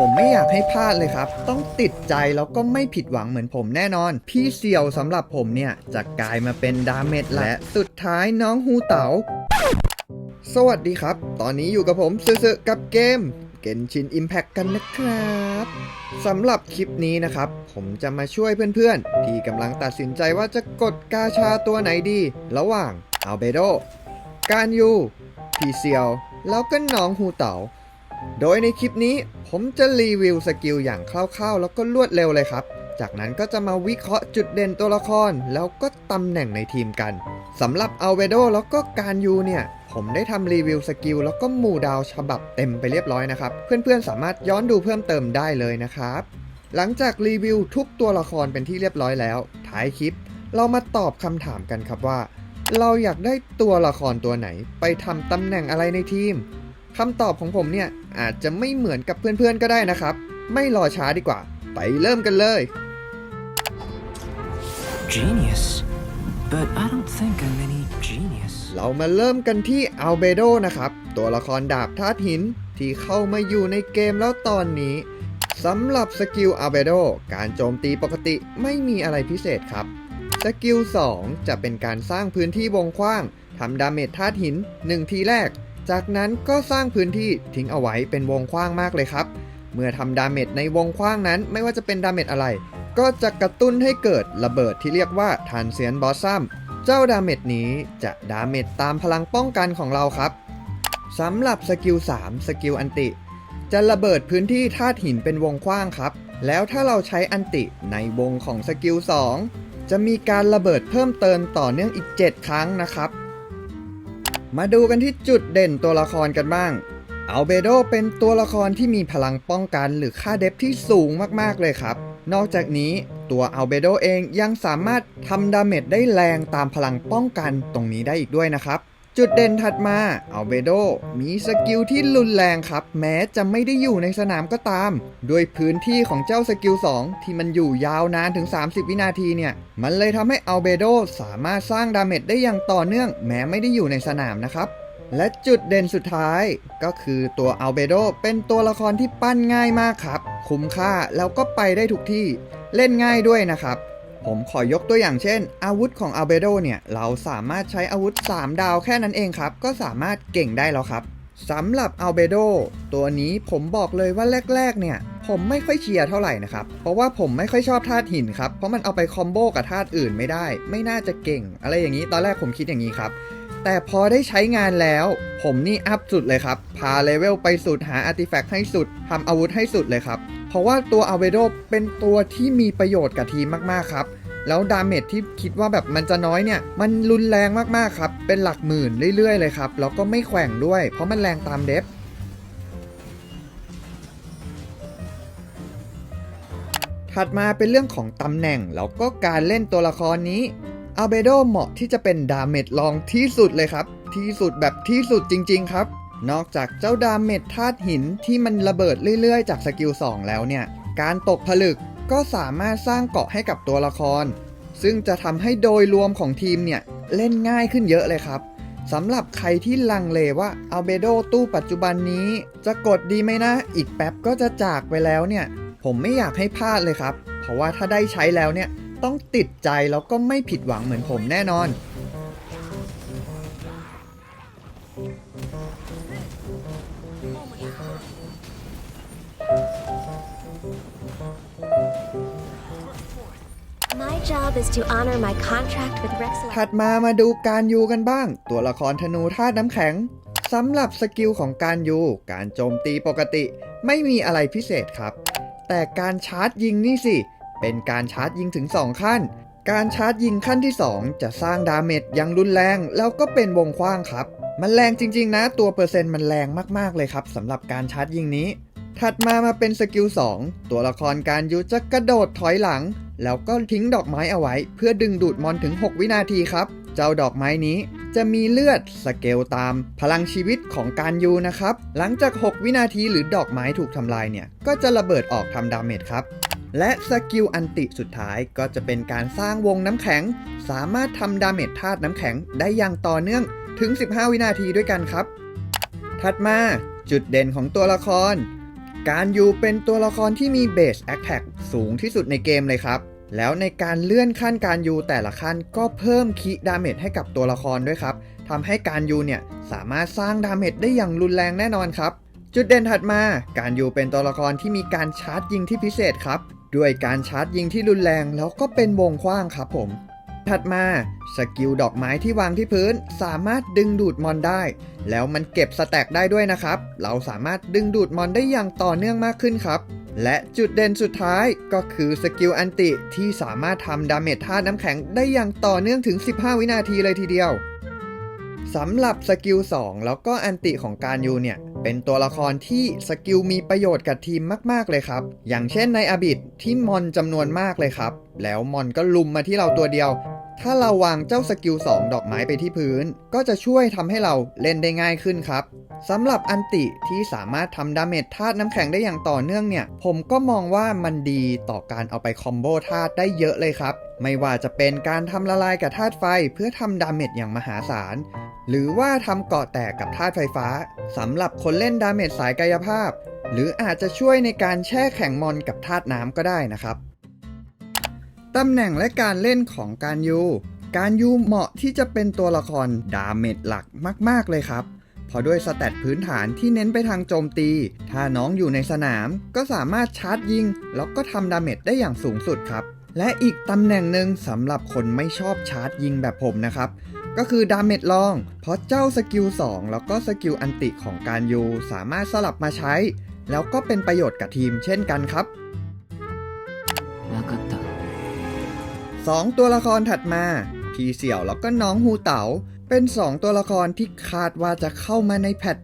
ผมไม่อยากให้พลาดเลยครับ ต้องติดใจแล้วก็ไม่ผิดหวังเหมือนผมแน่นอน พี่เสี่ยวสำหรับผมเนี่ยจะกลายมาเป็นดาเมจและสุดท้ายน้องฮูเต๋า สวัสดีครับ ตอนนี้อยู่กับผมซึๆกับเกมเกนชิน Impact กันนะครับสำหรับคลิปนี้นะครับ ผมจะมาช่วยเพื่อนๆ ที่กำลังตัดสินใจว่าจะกดกาชาตัวไหนดี ระหว่างอัลเบโดการยูพีเซียว แล้วก็น้องฮูเต๋า โดยในคลิปนี้ผมจะรีวิวสกิลอย่างคร่าวๆ แล้วก็รวดเร็วเลยครับ จากนั้นก็จะมาวิเคราะห์จุดเด่นตัวละคร แล้วก็ตำแหน่งในทีมกันสำหรับอัลเวโดแล้วก็การยูเนี่ย ผมได้ทำรีวิวสกิลแล้วก็หมู่ดาวฉบับเต็มไปเรียบร้อยนะครับ เพื่อนๆสามารถย้อนดูเพิ่มเติมได้เลยนะครับ หลังจากรีวิวทุกตัวละครเป็นที่เรียบร้อยแล้ว ท้ายคลิป เรามาตอบคำถามกันครับว่า เราอยากได้ตัวละครตัวไหน ไปทำตำแหน่งอะไรในทีม คำตอบของผมเนี่ยอาจจะไม่เหมือนกับเพื่อนๆก็ได้นะครับ ไม่รอช้าดีกว่า ไปเริ่มกันเลย Genius. But I don't think I'm any genius. เรามาเริ่มกันที่อัลเบโดนะครับ ตัวละครดาบธาตุหินที่เข้ามาอยู่ในเกมแล้วตอนนี้สำหรับสกิลอัลเบโดการโจมตีปกติไม่มีอะไรพิเศษครับสกิล 2 จะเป็นการสร้างพื้นที่วงกว้างทำดาเมจธาตุหิน 1 ทีแรก จากนั้นก็สร้างพื้นที่ทิ้งเอาไว้เป็นวงกว้างมากเลยครับ เมื่อทำดาเมจในวงกว้างนั้นไม่ว่าจะเป็นดาเมจอะไร ก็จะกระตุ้นให้เกิดระเบิดที่เรียกว่าทานเซียนบอสซัมเจ้าดาเมจนี้จะดาเมจตามพลังป้องกันของเราครับสำหรับสกิล3สกิลอันติ จะระเบิดพื้นที่ธาตุหินเป็นวงกว้างครับ แล้วถ้าเราใช้อันติในวงของสกิล2จะมีการระเบิดเพิ่มเติมต่อเนื่องอีก 7 ครั้งนะครับ มาดูกันที่จุดเด่นตัวละครกันบ้าง อัลเบโดเป็นตัวละครที่มีพลังป้องกันหรือค่าเดฟที่สูงมากๆเลยครับ นอกจากนี้ตัวอัลเบโดเองยังสามารถทำดาเมจได้แรงตามพลังป้องกันตรงนี้ได้อีกด้วยนะครับ จุดเด่นถัดมาอัลเบโดมีสกิลที่รุนแรงครับ แม้จะไม่ได้อยู่ในสนามก็ตาม ด้วยพื้นที่ของเจ้าสกิล 2 ที่มันอยู่ยาวนานถึง 30 วินาทีเนี่ย มันเลยทำให้อัลเบโดสามารถสร้างดาเมจได้อย่างต่อเนื่อง แม้ไม่ได้อยู่ในสนามนะครับ และจุดเด่นสุดท้ายก็คือตัวอัลเบโดเป็นตัวละครที่ปั้นง่ายมากครับ คุ้มค่าแล้วก็ไปได้ทุกที่ เล่นง่ายด้วยนะครับ ผมขอยกตัวอย่างเช่น อาวุธของอัลเบโดเนี่ย เราสามารถใช้อาวุธ 3 ดาวแค่นั้นเองครับ ก็สามารถเก่งได้แล้วครับสำหรับอัลเบโดตัวนี้ผมบอกเลยว่าแรก ๆ เนี่ย ผมไม่ค่อยเชียร์เท่าไหร่นะครับ เพราะว่าผมไม่ค่อยชอบธาตุหินครับ เพราะมันเอาไปคอมโบกับธาตุอื่นไม่ได้ ไม่น่าจะเก่ง อะไรอย่างนี้ตอนแรกผมคิดอย่างนี้ครับแต่พอได้ใช้งานแล้ว ผมนี่อัพสุดเลยครับ พาเลเวลไปสุดหาอาร์ติแฟกต์ให้สุดทำอาวุธให้สุดเลยครับ ราะว่าตัวอัลเวโดเป็นตัวที่มีประโยชน์กับทีมมากๆครับ แล้วดาเมจที่คิดว่าแบบมันจะน้อยเนี่ย มันรุนแรงมากๆครับ เป็นหลักหมื่นเรื่อยๆเลยครับ แล้วก็ไม่แขว่งด้วย เพราะมันแรงตามเดฟถัดมาเป็นเรื่องของตำแหน่งแล้วก็การเล่นตัวละครนี้อัลเบโดเหมาะที่จะเป็นดาเมจรองที่สุดเลยครับ ที่สุดแบบที่สุดจริง ๆ ครับ นอกจากเจ้าดาเมจธาตุหินที่มันระเบิดเรื่อยๆ จากสกิล 2 แล้วเนี่ย การตกผลึกก็สามารถสร้างเกาะให้กับตัวละคร ซึ่งจะทำให้โดยรวมของทีมเนี่ย เล่นง่ายขึ้นเยอะเลยครับสำหรับใครที่ลังเลว่าอัลเบโดตู้ปัจจุบันนี้ จะกดดีไหมนะ อีกแป๊บก็จะจากไปแล้วเนี่ย ผมไม่อยากให้พลาดเลยครับ เพราะว่าถ้าได้ใช้แล้วเนี่ย ต้องติดใจแล้วก็ไม่ผิดหวังเหมือนผมแน่นอน ถัดมามาดูการยูกันบ้าง ตัวละครธนูธาตุน้ำแข็งสำหรับสกิลของการยูการโจมตีปกติ ไม่มีอะไรพิเศษครับ แต่การชาร์จยิงนี่สิ เป็นการชาร์จยิงถึง 2 ขั้น การชาร์จยิงขั้นที่ 2 จะสร้างดาเมจอย่างรุนแรง แล้วก็เป็นวงกว้างครับ มันแรงจริง ๆ นะ ตัวเปอร์เซ็นต์มันแรงมากๆเลยครับสำหรับการชาร์จยิงนี้ ถัดมามาเป็นสกิล2ตัวละครการยูจะกระโดดถอยหลัง แล้วก็ทิ้งดอกไม้เอาไว้ เพื่อดึงดูดมอนถึง 6 วินาทีครับ เจ้าดอกไม้นี้จะมีเลือดสเกลตาม พลังชีวิตของการยูนะครับ หลังจาก 6 วินาทีหรือดอกไม้ถูกทำลายเนี่ย ก็จะระเบิดออกทำดาเมจครับ และสกิลอันติสุดท้ายก็จะเป็นการสร้างวงน้ำแข็ง สามารถทำดาเมจธาตุน้ำแข็งได้อย่างต่อเนื่องถึง 15 วินาทีด้วยกันครับ ถัดมาจุดเด่นของตัวละคร การยูเป็นตัวละครที่มีเบสแอคแท็กสูงที่สุดในเกมเลยครับ แล้วในการเลื่อนขั้นการยูแต่ละขั้นก็เพิ่มคีดาเมจให้กับตัวละครด้วยครับทำให้การยูเนี่ยสามารถสร้างดาเมจได้อย่างรุนแรงแน่นอนครับ จุดเด่นถัดมา การยูเป็นตัวละครที่มีการชาร์จยิงที่พิเศษครับ ด้วยการชาร์จยิงที่รุนแรงแล้วก็เป็นวงกว้างครับผม ถัดมาสกิลดอกไม้ที่วางที่พื้น สามารถดึงดูดมอนได้ แล้วมันเก็บสแต็กได้ด้วยนะครับ เราสามารถดึงดูดมอนได้อย่างต่อเนื่องมากขึ้นครับ และจุดเด่นสุดท้ายก็คือสกิลอันติที่สามารถทำดาเมจธาตุน้ำแข็งได้อย่างต่อเนื่องถึง 15 วินาทีเลยทีเดียวสำหรับสกิล 2 แล้วก็อันติของการยูเนี่ย เป็นตัวละครที่สกิลมีประโยชน์กับทีมมาก ๆ เลยครับ อย่างเช่นในอบิดที่มอนจำนวนมากเลยครับ แล้วมอนก็ลุมมาที่เราตัวเดียว ถ้าเราวางเจ้าสกิล 2 ดอกไม้ไปที่พื้น ก็จะช่วยทำให้เราเล่นได้ง่ายขึ้นครับสำหรับอันติที่สามารถทำดาเมจธาตุน้ำแข็งได้อย่างต่อเนื่องเนี่ย ผมก็มองว่ามันดีต่อการเอาไปคอมโบธาตุได้เยอะเลยครับ ไม่ว่าจะเป็นการทำละลายกับธาตุไฟเพื่อทำดาเมจอย่างมหาศาล หรือว่าทำเกาะแตกกับธาตุไฟฟ้าสำหรับคนเล่นดาเมจสายกายภาพ หรืออาจจะช่วยในการแช่แข็งมอนกับธาตุน้ำก็ได้นะครับ ตำแหน่งและการเล่นของการยู การยูเหมาะที่จะเป็นตัวละครดาเมจหลักมาก ๆ เลยครับ เพราะด้วยสแตทพื้นฐานที่เน้นไปทางโจมตี ถ้าน้องอยู่ในสนาม ก็สามารถชาร์จยิง แล้วก็ทำดาเมจได้อย่างสูงสุดครับ และอีกตำแหน่งหนึ่งสำหรับคนไม่ชอบชาร์จยิงแบบผมนะครับ ก็คือดาเมจลอง เพราะเจ้าสกิล 2 แล้วก็สกิลอันติของการยูสามารถสลับมาใช้ แล้วก็เป็นประโยชน์กับทีมเช่นกันครับ わかった 2ตัวละครถัดมา พี่เสี่ยวแล้วก็น้องฮูเต๋าเป็น 2 ตัวละครที่คาดว่าจะเข้ามาในแพท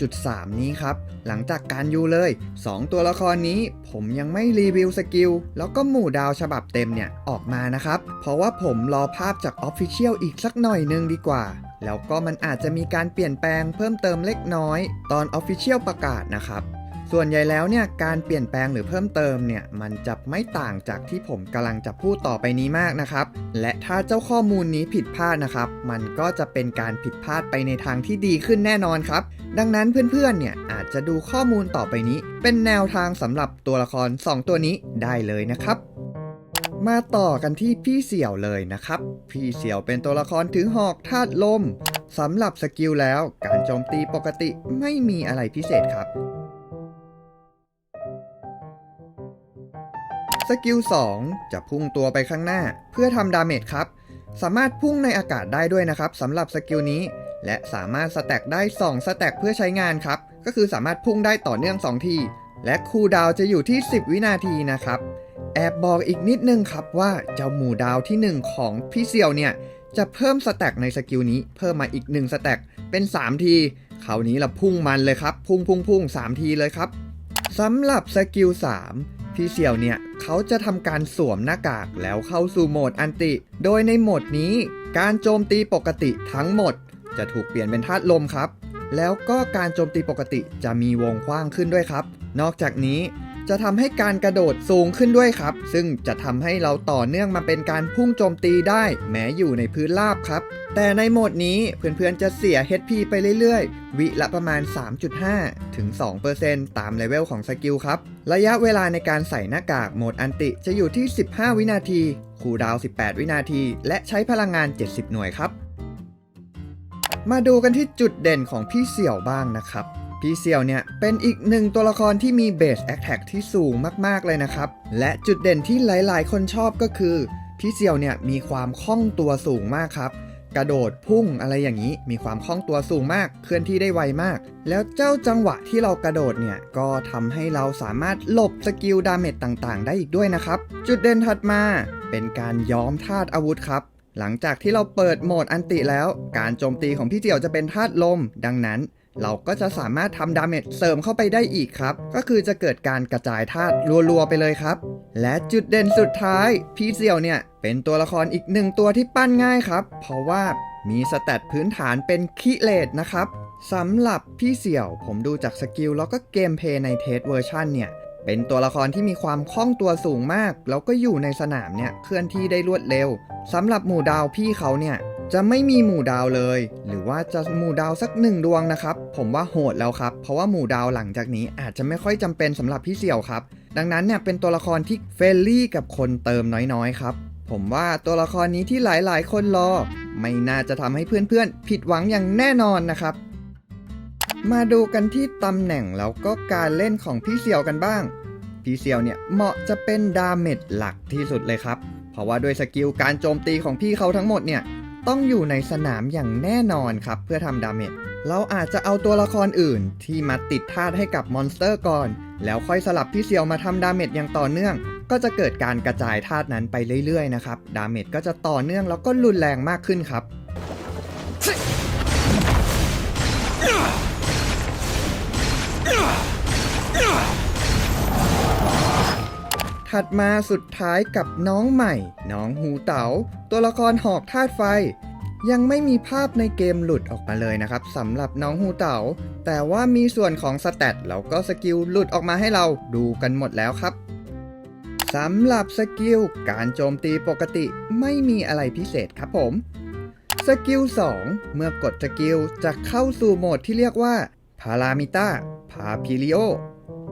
1.3 นี้ครับ หลังจากการยูเลย 2 ตัวละครนี้ผมยังไม่รีวิวสกิล แล้วก็หมู่ดาวฉบับเต็มเนี่ย ออกมานะครับ เพราะว่าผมรอภาพจาก Official อีกสักหน่อยนึงดีกว่า แล้วก็มันอาจจะมีการเปลี่ยนแปลงเพิ่มเติมเล็กน้อย ตอน Official ประกาศนะครับ ส่วนใหญ่แล้วเนี่ยการเปลี่ยนแปลงหรือเพิ่มเติมเนี่ยมันจะไม่ต่างจากที่ผมกำลังจะพูดต่อไปนี้มากนะครับ และถ้าเจ้าข้อมูลนี้ผิดพลาดนะครับ มันก็จะเป็นการผิดพลาดไปในทางที่ดีขึ้นแน่นอนครับ ดังนั้นเพื่อนๆเนี่ยอาจจะดูข้อมูลต่อไปนี้ เป็นแนวทางสำหรับตัวละคร 2 ตัวนี้ได้เลยนะครับมาต่อกันที่พี่เสี่ยวเลยนะครับ พี่เสี่ยวเป็นตัวละครถือหอกธาตุลมสำหรับสกิลแล้วการโจมตีปกติไม่มีอะไรพิเศษครับ สกิล 2 จะพุ่งตัวไปข้างหน้า เพื่อทำดาเมจครับ สามารถพุ่งในอากาศได้ด้วยนะครับสำหรับสกิลนี้ และสามารถสแต็กได้ 2 สแต็กเพื่อใช้งานครับ ก็คือสามารถพุ่งได้ต่อเนื่อง 2 ที และคูลดาวจะอยู่ที่ 10 วินาทีนะครับ แอบบอกอีกนิดนึงครับว่าเจ้าหมู่ดาวที่ 1 ของพี่เซียวเนี่ยจะเพิ่มสแต็กในสกิลนี้ เพิ่มมาอีก 1 สแต็กเป็น 3 ทีคราวนี้เราพุ่งมันเลยครับ พุ่งพุ่งพุ่ง3ทีเลยครับสำหรับสกิล 3 พี่เสี่ยวเนี่ยเขาจะทำการสวมหน้ากากแล้วเข้าสู่โหมดอันติ โดยในโหมดนี้การโจมตีปกติทั้งหมด จะถูกเปลี่ยนเป็นธาตุลมครับ แล้วก็การโจมตีปกติจะมีวงกว้างขึ้นด้วยครับ นอกจากนี้ จะทำให้การกระโดดสูงขึ้นด้วยครับ ซึ่งจะทำให้เราต่อเนื่องมาเป็นการพุ่งโจมตีได้ แม้อยู่ในพื้นราบครับ แต่ในโหมดนี้เพื่อนๆจะเสีย HP ไปเรื่อยๆ วิละประมาณ 3.5 ถึง 2%ตามเลเวลของสกิลครับ ระยะเวลาในการใส่หน้ากากโหมดอันติจะอยู่ที่ 15 วินาที คูดาว 18 วินาที และใช้พลังงาน 70 หน่วยครับ มาดูกันที่จุดเด่นของพี่เสี่ยวบ้างนะครับ พี่เสี่ยวเนี่ยเป็นอีกหนึ่งตัวละครที่มีเบสแอคแท็กที่สูงมากๆเลยนะครับ และจุดเด่นที่หลายๆ คนชอบก็คือ พี่เสี่ยวเนี่ยมีความคล่องตัวสูงมากครับ กระโดดพุ่งอะไรอย่างนี้มีความคล่องตัวสูงมาก เคลื่อนที่ได้ไวมาก แล้วเจ้าจังหวะที่เรากระโดดเนี่ยก็ทำให้เราสามารถหลบสกิลดาเมจต่างๆ ได้อีกด้วยนะครับ จุดเด่นถัดมาเป็นการย้อมธาตุอาวุธครับหลังจากที่เราเปิดโหมดอันติแล้ว การโจมตีของพี่เจียวจะเป็นธาตุลม ดังนั้น เราก็จะสามารถทำดาเมจเสริมเข้าไปได้อีกครับ ก็คือจะเกิดการกระจายธาตุรัวๆไปเลยครับ และจุดเด่นสุดท้าย พี่เซียวเนี่ย เป็นตัวละครอีกหนึ่งตัวที่ปั้นง่ายครับ เพราะว่ามีสแตทพื้นฐานเป็นคิเลตนะครับสำหรับพี่เสี่ยว ผมดูจากสกิลแล้วก็เกมเพย์ในเทสเวอร์ชันเนี่ย เป็นตัวละครที่มีความคล่องตัวสูงมาก แล้วก็อยู่ในสนามเนี่ย เคลื่อนที่ได้รวดเร็วสำหรับหมู่ดาวพี่เขาเนี่ย จะไม่มีหมู่ดาวเลย หรือว่าจะหมู่ดาวสักหนึ่งดวงนะครับ ผมว่าโหดแล้วครับ เพราะว่าหมู่ดาวหลังจากนี้อาจจะไม่ค่อยจำเป็นสำหรับพี่เสี่ยวครับ ดังนั้นเนี่ยเป็นตัวละครที่เฟรนลี่กับคนเติมน้อยๆครับ ผมว่าตัวละครนี้ที่หลายๆ คนรอ ไม่น่าจะทำให้เพื่อนๆ ผิดหวังอย่างแน่นอนนะครับ มาดูกันที่ตำแหน่งแล้วก็การเล่นของพี่เสี่ยวกันบ้าง พี่เสี่ยวเนี่ยเหมาะจะเป็นดาเมจหลักที่สุดเลยครับ เพราะว่าด้วยสกิลการโจมตีของพี่เขาทั้งหมดเนี่ย ต้องอยู่ในสนามอย่างแน่นอนครับเพื่อทำดาเมจเราอาจจะเอาตัวละครอื่นที่มาติดธาตุให้กับมอนสเตอร์ก่อน แล้วค่อยสลับพี่เซียวมาทำดาเมจอย่างต่อเนื่อง ก็จะเกิดการกระจายธาตุนั้นไปเรื่อยๆนะครับ ดาเมจก็จะต่อเนื่องแล้วก็รุนแรงมากขึ้นครับ ถัดมาสุดท้ายกับน้องใหม่ น้องหูเต๋า ตัวละครหอกธาตุไฟ ยังไม่มีภาพในเกมหลุดออกมาเลยนะครับสำหรับน้องหูเต๋า แต่ว่ามีส่วนของสแตทแล้วก็สกิลหลุดออกมาให้เราดูกันหมดแล้วครับสำหรับสกิลการโจมตีปกติไม่มีอะไรพิเศษครับผมสกิล 2 เมื่อกดสกิลจะเข้าสู่โหมดที่เรียกว่าพารามิต้าพาพิลิโอ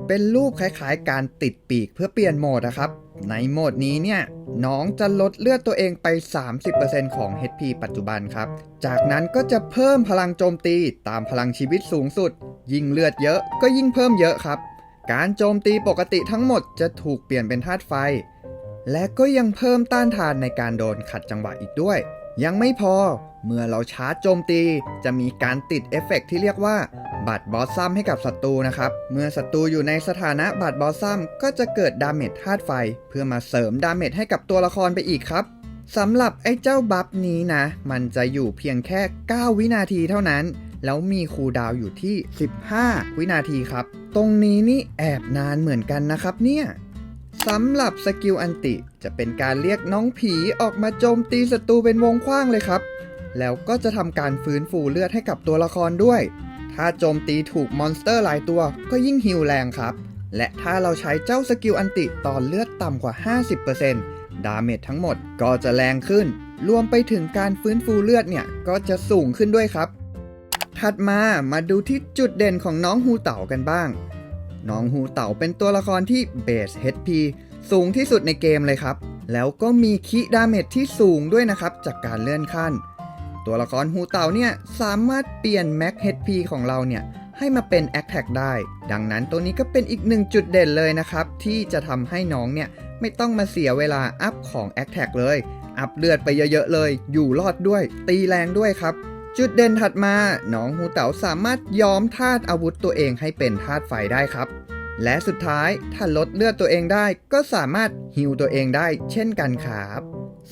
เป็นรูปคล้ายๆ การติดปีกเพื่อเปลี่ยนโหมดนะครับ ในโหมดนี้เนี่ยน้องจะลดเลือดตัวเองไป 30%ของ HP ปัจจุบันครับ จากนั้นก็จะเพิ่มพลังโจมตีตามพลังชีวิตสูงสุด ยิ่งเลือดเยอะก็ยิ่งเพิ่มเยอะครับ การโจมตีปกติทั้งหมดจะถูกเปลี่ยนเป็นธาตุไฟ และก็ยังเพิ่มต้านทานในการโดนขัดจังหวะอีกด้วย ยังไม่พอ เมื่อเราชาร์จโจมตี จะมีการติดเอฟเฟกต์ที่เรียกว่าบัตรบอสซัมให้กับศัตรูนะครับ เมื่อศัตรูอยู่ในสถานะบัตรบอสซัมก็จะเกิดดาเมจธาตุไฟ เพื่อมาเสริมดาเมจให้กับตัวละครไปอีกครับสำหรับไอ้เจ้าบัฟนี้นะ มันจะอยู่เพียงแค่ 9 วินาทีเท่านั้น แล้วมีคูดาวอยู่ที่ 15 วินาทีครับ ตรงนี้นี่แอบนานเหมือนกันนะครับเนี่ย สำหรับสกิลอันติจะเป็นการเรียกน้องผีออกมาโจมตีศัตรูเป็นวงกว้างเลยครับ แล้วก็จะทำการฟื้นฟูเลือดให้กับตัวละครด้วย ถ้าโจมตีถูกมอนสเตอร์หลายตัวก็ยิ่งฮิวแรงครับ และถ้าเราใช้เจ้าสกิลอันติตอนเลือดต่ำกว่า 50%ดาเมจทั้งหมดก็จะแรงขึ้น รวมไปถึงการฟื้นฟูเลือดเนี่ยก็จะสูงขึ้นด้วยครับ ถัดมามาดูที่จุดเด่นของน้องฮูเต่ากันบ้าง น้องฮูเต่าเป็นตัวละครที่เบส HP สูงที่สุดในเกมเลยครับ แล้วก็มีคิดาเมจที่สูงด้วยนะครับ จากการเลื่อนขั้น ตัวละครฮูเต่าเนี่ยสามารถเปลี่ยน Max HP ของเราเนี่ยให้มาเป็น Attack ได้ ดังนั้นตัวนี้ก็เป็นอีกหนึ่งจุดเด่นเลยนะครับ ที่จะทำให้น้องเนี่ยไม่ต้องมาเสียเวลาอัพของ Attack เลย อัพเลือดไปเยอะๆเลย อยู่รอดด้วย ตีแรงด้วยครับ จุดเด่นถัดมาน้องฮูเต๋าสามารถย้อมธาตุอาวุธตัวเองให้เป็นธาตุไฟได้ครับ และสุดท้ายถ้าลดเลือดตัวเองได้ ก็สามารถฮิวตัวเองได้เช่นกันครับ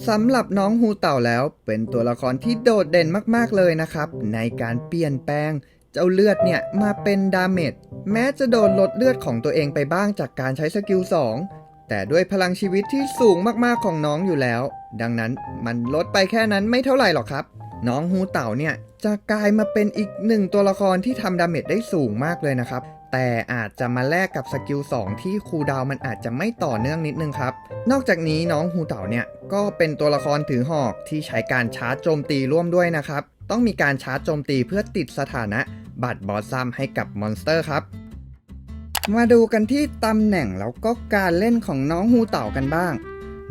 สำหรับน้องฮูเต่าแล้วเป็นตัวละครที่โดดเด่นมากๆเลยนะครับ ในการเปลี่ยนแปลง เจ้าเลือดเนี่ยมาเป็นดาเมจแม้จะโดนลดเลือดของตัวเองไปบ้างจากการใช้สกิล2 แต่ด้วยพลังชีวิตที่สูงมากๆของน้องอยู่แล้ว ดังนั้นมันลดไปแค่นั้นไม่เท่าไหร่หรอกครับ น้องฮูเต่าเนี่ยจะกลายมาเป็นอีกหนึ่งตัวละครที่ทำดาเมจได้สูงมากเลยนะครับ แต่อาจจะมาแลกกับสกิล2ที่คูดาวมันอาจจะไม่ต่อเนื่องนิดนึงครับ นอกจากนี้น้องฮูเต่าเนี่ยก็เป็นตัวละครถือหอกที่ใช้การชาร์จโจมตีร่วมด้วยนะครับ ต้องมีการชาร์จโจมตีเพื่อติดสถานะบัตรบอสซัมให้กับมอนสเตอร์ครับ มาดูกันที่ตำแหน่งแล้วก็การเล่นของน้องฮูเต่ากันบ้าง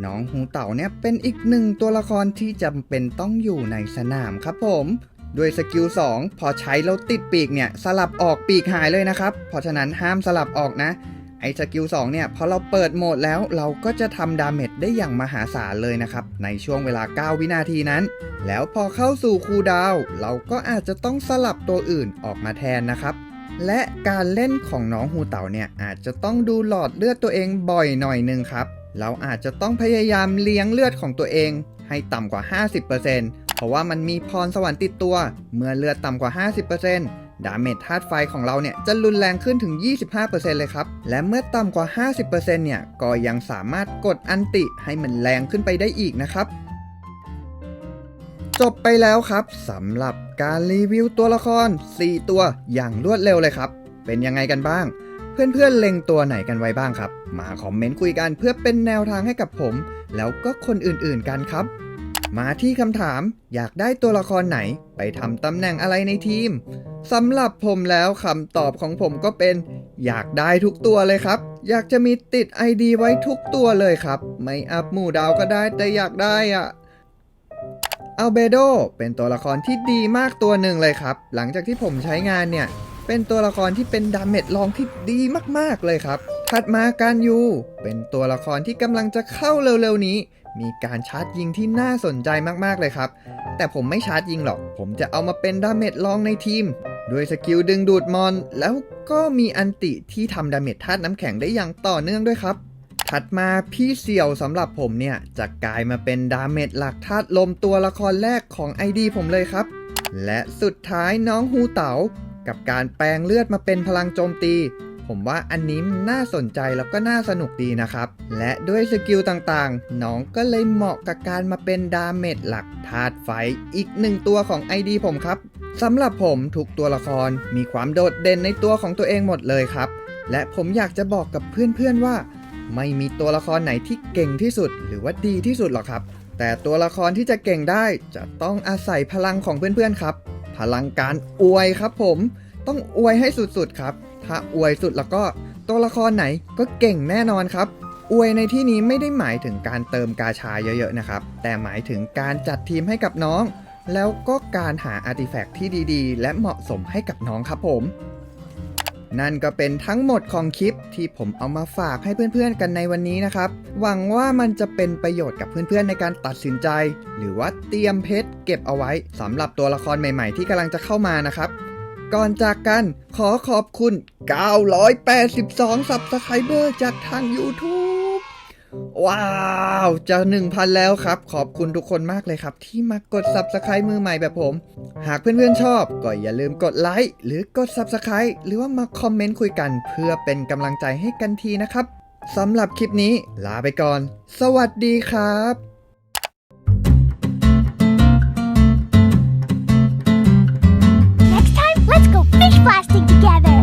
น้องฮูเต่าเนี่ยเป็นอีกหนึ่งตัวละครที่จำเป็นต้องอยู่ในสนามครับผมด้วยสกิล2พอใช้แล้วติดปีกเนี่ยสลับออกปีกหายเลยนะครับ เพราะฉะนั้นห้ามสลับออกนะ ไอ้สกิล2เนี่ยพอเราเปิดโหมดแล้วเราก็จะทำดาเมจได้อย่างมหาศาลเลยนะครับ ในช่วงเวลา 9 วินาทีนั้น แล้วพอเข้าสู่คูดาว เราก็อาจจะต้องสลับตัวอื่นออกมาแทนนะครับ และการเล่นของน้องฮูเต่าเนี่ยอาจจะต้องดูหลอดเลือดตัวเองบ่อยหน่อยหนึงครับ เราอาจจะต้องพยายามเลี้ยงเลือดของตัวเอง ให้ต่ำกว่า 50%เพราะว่ามันมีพรสวรรค์ติดตัว เมื่อเลือดต่ำกว่า 50%ดาเมจธาตุไฟของเราเนี่ยจะรุนแรงขึ้นถึง 25%เลยครับ และเมื่อต่ำกว่า 50%เนี่ย ก็ยังสามารถกดอันติให้มันแรงขึ้นไปได้อีกนะครับ จบไปแล้วครับสำหรับ การรีวิวตัวละคร 4 ตัวอย่างรวดเร็วเลยครับ เป็นยังไงกันบ้าง เพื่อนๆเล็งตัวไหนกันไว้บ้างครับ มาคอมเมนต์คุยกันเพื่อเป็นแนวทางให้กับผม แล้วก็คนอื่นๆกันครับ มาที่คำถามอยากได้ตัวละครไหน ไปทำตำแหน่งอะไรในทีมสำหรับผมแล้วคำตอบของผมก็เป็น อยากได้ทุกตัวเลยครับ อยากจะมีติด ID ไว้ทุกตัวเลยครับ ไม่อัพหมู่ดาวก็ได้แต่อยากได้อะ อัลเบโดเป็นตัวละครที่ดีมากตัวหนึ่งเลยครับ หลังจากที่ผมใช้งานเนี่ย เป็นตัวละครที่เป็นดาเมจลองที่ดีมากๆเลยครับ ถัดมาการยูเป็นตัวละครที่กำลังจะเข้าเร็วๆนี้ มีการชาร์จยิงที่น่าสนใจมากๆเลยครับ แต่ผมไม่ชาร์จยิงหรอก ผมจะเอามาเป็นดาเมจลองในทีม ด้วยสกิลดึงดูดมอน แล้วก็มีอันติที่ทำดาเมจธาตุน้ำแข็งได้อย่างต่อเนื่องด้วยครับ ถัดมาพี่เสี่ยวสำหรับผมเนี่ยจะกลายมาเป็นดาเมจหลักธาตุลมตัวละครแรกของ ID ผมเลยครับ และสุดท้ายน้องฮูเต๋ากับการแปลงเลือดมาเป็นพลังโจมตี ผมว่าอันนี้น่าสนใจแล้วก็น่าสนุกดีนะครับ และด้วยสกิลต่างๆ น้องก็เลยเหมาะกับการมาเป็นดาเมจหลักธาตุไฟอีกหนึ่งตัวของ ID ผมครับสำหรับผมทุกตัวละครมีความโดดเด่นในตัวของตัวเองหมดเลยครับ และผมอยากจะบอกกับเพื่อนๆว่า ไม่มีตัวละครไหนที่เก่งที่สุด หรือว่าดีที่สุดหรอกครับ แต่ตัวละครที่จะเก่งได้จะต้องอาศัยพลังของเพื่อนๆครับ พลังการอวยครับผม ต้องอวยให้สุดๆครับ ถ้าอวยสุดแล้วก็ตัวละครไหนก็เก่งแน่นอนครับอวยในที่นี้ไม่ได้หมายถึงการเติมกาชาเยอะๆนะครับ แต่หมายถึงการจัดทีมให้กับน้อง แล้วก็การหาอาร์ติแฟกต์ที่ดีๆ และเหมาะสมให้กับน้องครับผม นั่นก็เป็นทั้งหมดของคลิปที่ผมเอามาฝากให้เพื่อนๆกันในวันนี้นะครับ หวังว่ามันจะเป็นประโยชน์กับเพื่อนๆในการตัดสินใจ หรือว่าเตรียมเพชรเก็บเอาไว้สำหรับตัวละครใหม่ๆ ที่กำลังจะเข้ามานะครับ ก่อนจากกันขอขอบคุณ 982ซับสไครเบอร์จากทาง YouTube ว้าวจะ1,000 แล้วครับ ขอบคุณทุกคนมากเลยครับ ที่มากด Subscribe มือใหม่แบบผม หากเพื่อนๆชอบ ก็อย่าลืมกดไลค์หรือกด Subscribe หรือว่ามาคอมเมนต์คุยกัน เพื่อเป็นกำลังใจให้กันทีนะครับสำหรับคลิปนี้ลาไปก่อน สวัสดีครับ Next time, let's go fish blasting!